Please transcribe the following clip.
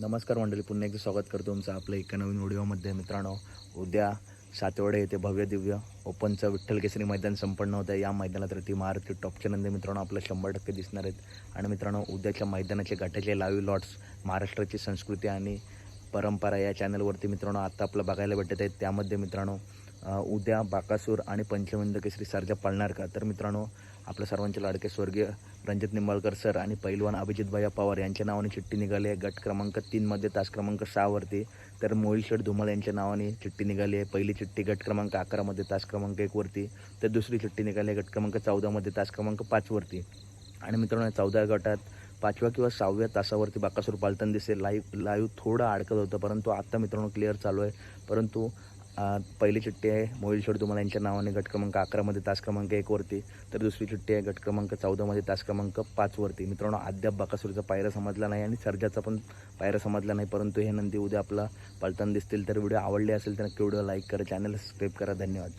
नमस्कार मंडळी पुन्हा एकदा स्वागत करतो तुमचं आपल्या एका नवीन व्हिडिओमध्ये. मित्रांनो उद्या सातवडे येथे भव्य दिव्य ओपनचं विठ्ठल केसरी मैदान संपन्न होतं आहे या मैदानात ती महारथी टॉपचे नंदी मित्रांनो आपल्या शंभर टक्के दिसणार आहेत. आणि मित्रांनो उद्याच्या मैदानाचे गटाचे लाईव्ह लॉट्स महाराष्ट्राची संस्कृती आणि परंपरा या चॅनलवरती मित्रांनो आत्ता आपलं बघायला भेटत आहेत. त्यामध्ये मित्रांनो उद्या बाकासूर आणि पंचविंद केसरी सारख्या पाळणार का? तर मित्रांनो आपल्या सर्वांचे लाडके स्वर्गीय रणजित निंबाळकर सर आणि पैलवान अभिजित भैया पवार यांच्या नावाने चिठ्ठी निघाली आहे. गट क्रमांक तीनमध्ये तास क्रमांक सहावरती तर मोहिल शेठ धुमाळ यांच्या नावाने चिठ्ठी निघाली आहे. पहिली चिठ्ठी गट क्रमांक अकरामध्ये तास क्रमांक एकवरती तर दुसरी चिठ्ठी निघाली आहे गट क्रमांक चौदामध्ये तास क्रमांक पाचवरती आणि मित्रांनो चौदा गटात पाचव्या किंवा सहाव्या तासावरती बाकासूर पालताना दिसेल. लाईव्ह लाईव्ह थोडं अडकत होतं परंतु आत्ता मित्रांनो क्लिअर चालू आहे. परंतु पहिली चिठ्ठी आहे मोहिल शेड तुम्हाला यांच्या नावाने गट क्रमांक अकरामध्ये तास क्रमांक एकवरती तर दुसरी चिठ्ठी आहे गट क्रमांक चौदामध्ये तास क्रमांक पाचवरती मित्रांनो अद्याप बाकासूरचा पायरा समजला नाही आणि सर्जाचा पण पायरा समजला नाही परंतु हे नंदी उद्या आपला पलताना दिसतील. तर व्हिडिओ आवडले असेल तर नक्की व्हिडिओ लाईक करा चॅनल सबस्क्राईब करा. धन्यवाद.